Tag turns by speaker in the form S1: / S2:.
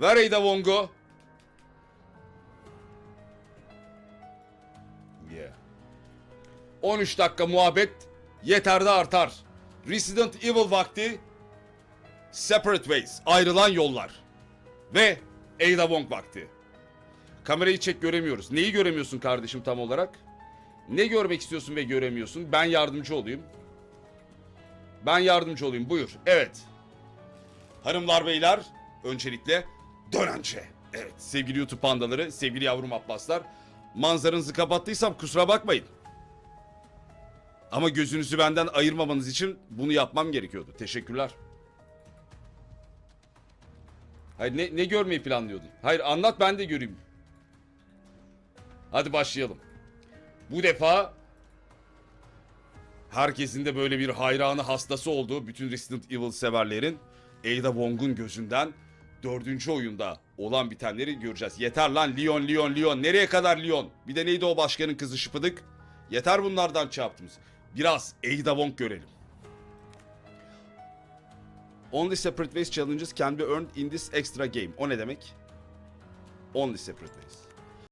S1: Ver Ada Wong'u. Yeah. 13 dakika muhabbet yeter de artar. Resident Evil vakti. Separate Ways. Ayrılan yollar. Ve Ada Wong vakti. Kamerayı çek göremiyoruz. Neyi göremiyorsun kardeşim tam olarak? Ne görmek istiyorsun ve göremiyorsun? Ben yardımcı olayım. Ben yardımcı olayım. Buyur. Evet. Hanımlar beyler öncelikle dönence. Evet sevgili YouTube pandaları, sevgili yavrum Abbaslar. Manzaranızı kapattıysam kusura bakmayın. Ama gözünüzü benden ayırmamanız için bunu yapmam gerekiyordu. Teşekkürler. Hayır ne, ne görmeyi planlıyordun? Hayır anlat ben de göreyim. Hadi başlayalım. Bu defa herkesin de böyle bir hayranı hastası olduğu bütün Resident Evil severlerin Ada Wong'un gözünden dördüncü oyunda olan bitenleri göreceğiz. Yeter lan Leon Leon Leon. Nereye kadar Leon? Bir de neydi o başkanın kızı şıpıdık? Yeter bunlardan çarptığımız. Biraz Ada Wong görelim. Only separate ways challenges can be earned in this extra game. O ne demek? Only separate ways.